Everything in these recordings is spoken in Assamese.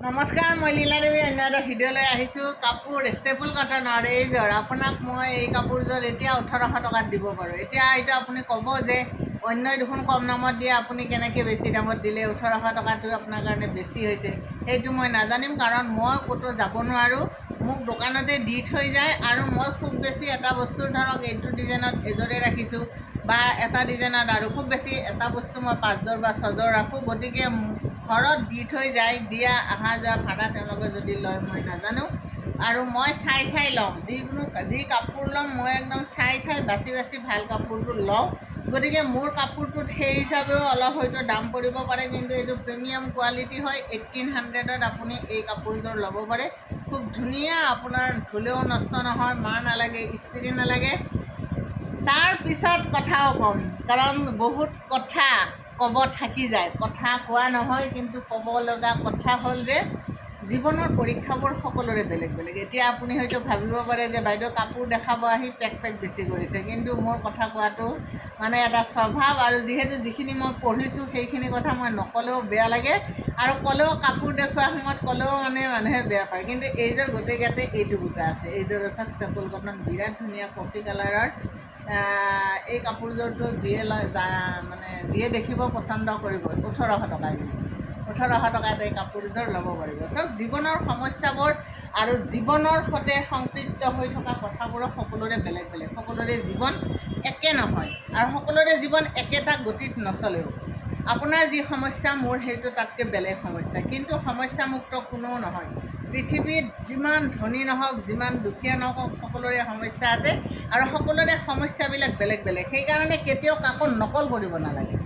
নমস্কাৰ মই লীলা দেৱী অন্য এটা ভিডিঅ'লৈ আহিছোঁ। কাপোৰ ষ্টেপুল কটনৰ এইযোৰ আপোনাক মই এই কাপোৰযোৰ এতিয়া ওঠৰশ টকাত দিব পাৰোঁ। এতিয়া এইটো আপুনি ক'ব যে অন্যই দেখোন কম দামত দিয়ে আপুনি কেনেকৈ বেছি দামত দিলে ওঠৰশ টকাটো আপোনাৰ কাৰণে বেছি হৈছে? সেইটো মই নাজানিম কাৰণ মই ক'তো যাব নোৱাৰোঁ। মোক দোকানতে দি থৈ যায় আৰু মই খুব বেছি এটা বস্তু ধৰক এইটো ডিজাইনত এযোৰে ৰাখিছোঁ বা এটা ডিজাইনত আৰু খুব বেছি এটা বস্তু মই পাঁচযোৰ বা ছযোৰ ৰাখোঁ। গতিকে ঘৰত দি থৈ যায় দিয়া অহা যোৱা ভাড়া তেওঁলোকে যদি লয় মই নাজানো। আৰু মই চাই চাই লওঁ যিকোনো যি কাপোৰ ল'ম মই একদম চাই চাই বাছি বাছি ভাল কাপোৰটো লওঁ। গতিকে মোৰ কাপোৰটোত সেই হিচাপেও অলপ হয়তো দাম পৰিব পাৰে কিন্তু এইটো প্ৰিমিয়াম কোৱালিটি হয় এইটিন হাণ্ড্ৰেডত আপুনি এই কাপোৰযোৰ ল'ব পাৰে। খুব ধুনীয়া আপোনাৰ ধুলেও নষ্ট নহয় মাৰ নালাগে ইস্ত্ৰি নালাগে। তাৰ পিছত কথাও ক'ম কাৰণ বহুত কথা। ক'ব থাকি যায়। কথা কোৱা নহয় কিন্তু ক'ব লগা কথা হ'ল যে জীৱনৰ পৰীক্ষাবোৰ সকলোৰে বেলেগ বেলেগ। এতিয়া আপুনি হয়তো ভাবিব পাৰে যে বাইদেউ কাপোৰ দেখাব আহি পেক পেক বেছি কৰিছে। কিন্তু মোৰ কথা কোৱাটো মানে এটা স্বভাৱ আৰু যিহেতু যিখিনি মই পঢ়িছোঁ সেইখিনি কথা মই নক'লেও বেয়া লাগে। আৰু ক'লেও কাপোৰ দেখুওৱা সময়ত ক'লেও মানে মানুহে বেয়া পায়। কিন্তু এইযোৰ গোটেইকেইটাতে এইটো গোটা আছে। এইযোৰ চাওক ষ্টেপুল কটন বিৰাট ধুনীয়া কফি কালাৰৰ এই কাপোৰযোৰটো যিয়ে লয় মানে যিয়ে দেখিব পচন্দ কৰিব ওঠৰশ টকা ওঠৰশ টকাত এই কাপোৰযোৰ ল'ব পাৰিব। চাওক জীৱনৰ সমস্যাবোৰ আৰু জীৱনৰ সৈতে সংপৃক্ত হৈ থকা কথাবোৰো সকলোৰে বেলেগ বেলেগ। সকলোৰে জীৱন একে নহয় আৰু সকলোৰে জীৱন একেটা গতিত নচলেও। আপোনাৰ যি সমস্যা মোৰ সেইটো তাতকৈ বেলেগ সমস্যা। কিন্তু সমস্যামুক্ত কোনেও নহয়। পৃথিৱীত যিমান ধনী নহওক যিমান দুখীয়া নহওক সকলোৰে সমস্যা আছে আৰু সকলোৰে সমস্যাবিলাক বেলেগ বেলেগ। সেইকাৰণে কেতিয়াও কাকো নকল কৰিব নালাগে।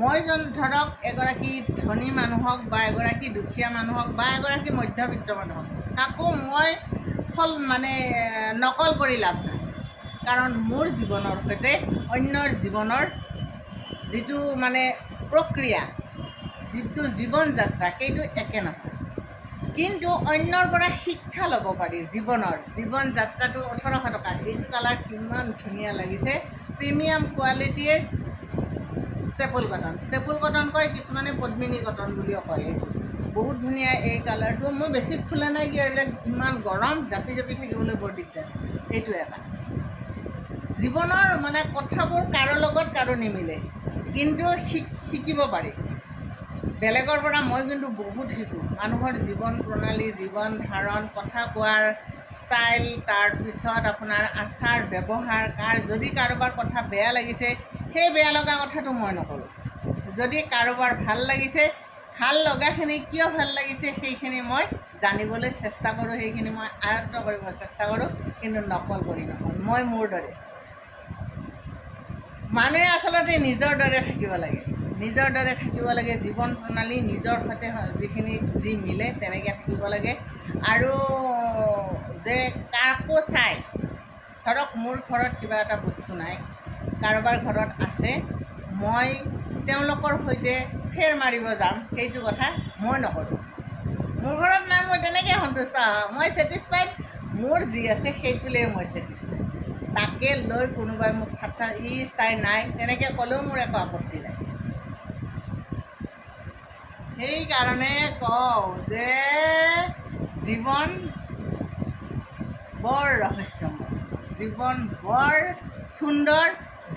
মই জন ধৰক এগৰাকী ধনী মানুহক বা এগৰাকী দুখীয়া মানুহক বা এগৰাকী মধ্যবিত্ত মানুহক কাকো মই ফল মানে নকল কৰি লাভ নাই। কাৰণ মোৰ জীৱনৰ সৈতে অন্যৰ জীৱনৰ যিটো মানে প্ৰক্ৰিয়া যিটো জীৱন যাত্ৰা সেইটো একে নহয়। কিন্তু অন্যৰ পৰা শিক্ষা ল'ব পাৰি জীৱনৰ। জীৱন যাত্ৰাটো ওঠৰশ টকা। এইটো কালাৰ কিমান ধুনীয়া লাগিছে। প্ৰিমিয়াম কোৱালিটিৰ ষ্টেপুল কটন। ষ্টেপুল কটন কয় কিছুমানে পদ্মিনী কটন বুলিও কয়। বহুত ধুনীয়া এই কালাৰটো। মই বেছি খোলা নাই কিয় এইবিলাক ইমান গৰম জাপি জাপি থাকিবলৈ বৰ দিগদাৰ। এইটো এটা। জীৱনৰ মানে কথাবোৰ কাৰো লগত কাৰো নিমিলে। কিন্তু শিক শিকিব পাৰি। বেলেগৰ পৰা মই কিন্তু বহুত শিকোঁ। মানুহৰ জীৱন প্ৰণালী জীৱন ধাৰণ কথা কোৱাৰ ষ্টাইল তাৰপিছত আপোনাৰ আচাৰ ব্যৱহাৰ কাৰ যদি কাৰোবাৰ কথা বেয়া লাগিছে সেই বেয়া লগা কথাটো মই নকৰোঁ। যদি কাৰোবাৰ ভাল লাগিছে ভাল লগাখিনি কিয় ভাল লাগিছে সেইখিনি মই জানিবলৈ চেষ্টা কৰোঁ সেইখিনি মই আয়ত্ব কৰিব চেষ্টা কৰোঁ কিন্তু নকল কৰি নকওঁ মই মোৰ দৰে। মানুহে আচলতে নিজৰ দৰে থাকিব লাগে। নিজৰ দৰে থাকিব লাগে জীৱন প্ৰণালী নিজৰ সৈতে যিখিনি যি মিলে তেনেকৈ থাকিব লাগে। আৰু যে কাকো চাই ধৰক মোৰ ঘৰত কিবা এটা বস্তু নাই কাৰোবাৰ ঘৰত আছে মই তেওঁলোকৰ সৈতে ফেৰ মাৰিব যাম সেইটো কথা মই নকৰোঁ। মোৰ ঘৰত নাই মই তেনেকৈ সন্তুষ্ট হওঁ মই ছেটিছফাইড মোৰ যি আছে সেইটোলৈ মই ছেটিছফাইড তাকে লৈ কোনোবাই মোক ঠাট্টা ই তাই নাই তেনেকৈ ক'লেও মোৰ একো আপত্তি নাই। সেইকাৰণে কওঁ যে জীৱন বৰ ৰহস্যময়। জীৱন বৰ সুন্দৰ,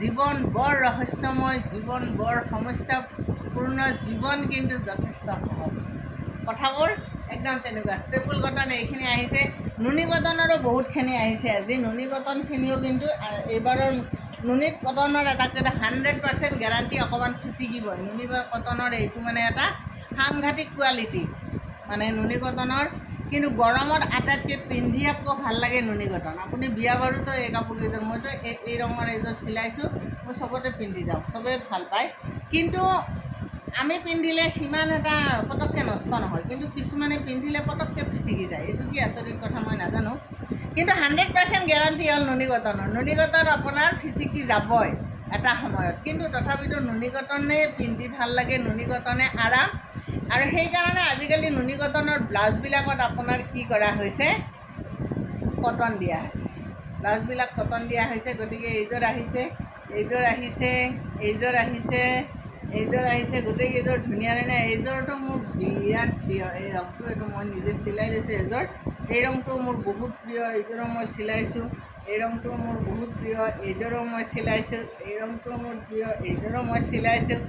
জীৱন বৰ ৰহস্যময়, জীৱন বৰ সমস্যাপূৰ্ণ জীৱন কিন্তু যথেষ্ট সহজ। কথাবোৰ একদম তেনেকুৱা। ষ্টেপুল কটন এইখিনি আহিছে। নুনি কটনৰো বহুতখিনি আহিছে আজি। নুনি কটনখিনিও কিন্তু এইবাৰৰ নুনি কটনৰ এটা হাণ্ড্ৰেড পাৰ্চেণ্ট গেৰাণ্টি অকণমান খুচিকিবই নুনি কটনৰ এইটো মানে এটা সাংঘাতিক কোৱালিটি মানে নুনি কটনৰ কিন্তু গৰমত আটাইতকৈ পিন্ধি আকৌ ভালো লাগে নুনি কটন আপুনি বিয়া বাৰুতো এই কাপোৰকেইযোৰ মইতো এই এই ৰঙৰ এইযোৰ চিলাইছোঁ, মই চবতে পিন্ধি যাওঁ, চবেই ভালো পায়। কিন্তু আমি পিন্ধিলে সিমান এটা পটককৈ নষ্ট নহয়, কিন্তু কিছুমানে পিন্ধিলে পটককৈ পিচিকি যায়, এইটো কি আচৰিত কথা মই নাজানো। কিন্তু হাণ্ড্ৰেড পাৰ্চেণ্ট গেৰাণ্টি হ'ল নুনি কটনৰ আপোনাৰ ফিচিকি যাবই। এটা সময়ত। কিন্তু তথাপিতো নুনি কটনে পিন্ধি ভালো লাগে নুনি কটনে আৰাম। আৰু সেইকাৰণে আজিকালি নুনি ব্লাউজবিলাকত আপোনাৰ কি কৰা হৈছে? কটন দিয়া হৈছে। ব্লাউজবিলাক কটন দিয়া হৈছে, গতিকে এইযোৰ আহিছে এইযোৰ আহিছে এইযোৰ আহিছে এইযোৰ আহিছে গোটেইকেইযোৰ ধুনীয়া ধুনীয়া এইযোৰটো মোৰ বিৰাট প্ৰিয়। এই ৰংটো এইটো মই নিজে চিলাই লৈছোঁ এযোৰ। এই ৰংটো মোৰ বহুত প্ৰিয়, এইযোৰো মই চিলাইছোঁ। এই ৰংটো মোৰ বহুত প্ৰিয় এইযোৰো মই চিলাইছোঁ এই ৰংটো মোৰ প্ৰিয় এইযোৰো মই চিলাইছোঁ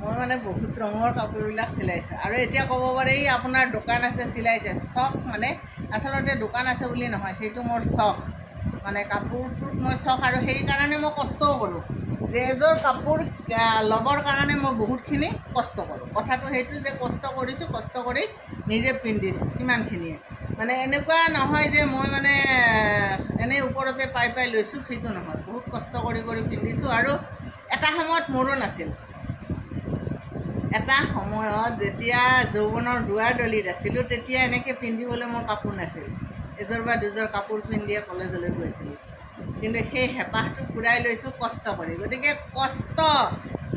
মই মানে বহুত ৰঙৰ কাপোৰবিলাক চিলাইছোঁ। আৰু এতিয়া ক'ব পাৰি, আপোনাৰ দোকান আছে, চিলাইছে, চখ মানে আচলতে দোকান আছে বুলি নহয়, সেইটো মোৰ চখ। মানে কাপোৰটোত মই চখ আৰু সেইকাৰণে মই কষ্টও কৰোঁ। এযোৰ কাপোৰ ল'বৰ কাৰণে মই বহুতখিনি কষ্ট কৰোঁ। কথাটো সেইটো যে কষ্ট কৰিছোঁ কষ্ট কৰি নিজে পিন্ধিছোঁ সিমানখিনিয়ে। মানে এনেকুৱা নহয় যে মই মানে এনেই ওপৰতে পাই পাই লৈছোঁ সেইটো নহয়। বহুত কষ্ট কৰি কৰি পিন্ধিছোঁ আৰু এটা সময়ত মোৰো নাছিল। এটা সময়ত যেতিয়া যৌৱনৰ দুৱাৰ দলিত আছিলোঁ তেতিয়া এনেকৈ পিন্ধিবলৈ মোৰ কাপোৰ নাছিল। এযোৰ বা দুযোৰ কাপোৰ পিন্ধিয়ে কলেজলৈ গৈছিলোঁ। কিন্তু সেই হেঁপাহটো পূৰাই লৈছোঁ কষ্ট কৰি। গতিকে কষ্ট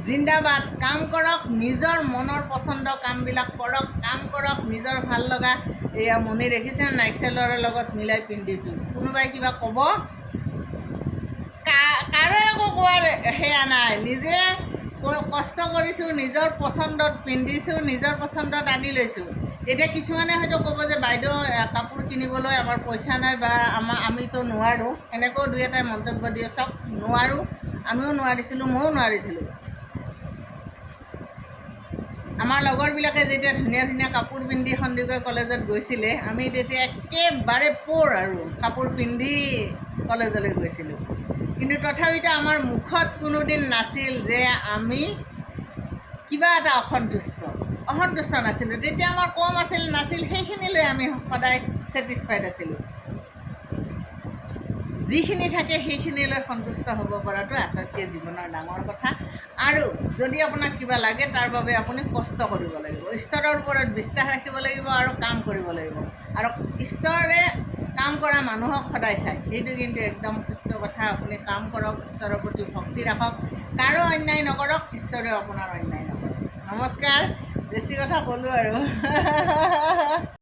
জিন্দাবাদ কাম কৰক নিজৰ মনৰ পচন্দ কামবিলাক কৰক কাম কৰক নিজৰ ভাল লগা এয়া মণি দেখিছে নাইক্সেলৰ লগত মিলাই পিন্ধিছোঁ। কোনোবাই কিবা ক'ব? কাৰো একো কোৱাৰ সেয়া নাই। নিজে কষ্ট কৰিছোঁ নিজৰ পচন্দত পিন্ধিছোঁ নিজৰ পচন্দত আনি লৈছোঁ। এতিয়া কিছুমানে হয়তো ক'ব যে বাইদেউ কাপোৰ কিনিবলৈ আমাৰ পইচা নাই বা আমাৰ আমিতো নোৱাৰোঁ। এনেকৈও দুই এটাই মন্তব্য দিয়ে চাওক নোৱাৰোঁ আমিও নোৱাৰিছিলোঁ ময়ো নোৱাৰিছিলোঁ। আমাৰ লগৰবিলাকে যেতিয়া ধুনীয়া ধুনীয়া কাপোৰ পিন্ধি সন্দিকৈ কলেজত গৈছিলে আমি তেতিয়া একেবাৰে পৰ আৰু কাপোৰ পিন্ধি কলেজলৈ গৈছিলোঁ। কিন্তু তথাপিতো আমাৰ মুখত কোনোদিন নাছিল যে আমি কিবা এটা অসন্তুষ্ট। অসন্তুষ্ট নাছিলোঁ। তেতিয়া আমাৰ কম আছিল নাছিল সেইখিনিলৈ আমি সদায় ছেটিছফাইড আছিলোঁ। যিখিনি থাকে সেইখিনিলৈ সন্তুষ্ট হ'ব পৰাটো আটাইতকৈ জীৱনৰ ডাঙৰ কথা। আৰু যদি আপোনাক কিবা লাগে তাৰ বাবে আপুনি কষ্ট কৰিব লাগিব। ঈশ্বৰৰ ওপৰত বিশ্বাস ৰাখিব লাগিব আৰু কাম কৰিব লাগিব। আৰু ঈশ্বৰে কাম কৰা মানুহক সদায় চায়। সেইটো কিন্তু একদম সত্য কথা। আপুনি কাম কৰক ঈশ্বৰৰ প্ৰতি ভক্তি ৰাখক। কাৰো অন্যায় নকৰক ঈশ্বৰেও আপোনাৰ অন্যায় নকৰক। নমস্কাৰ। বেছি কথা ক'লোঁ আৰু।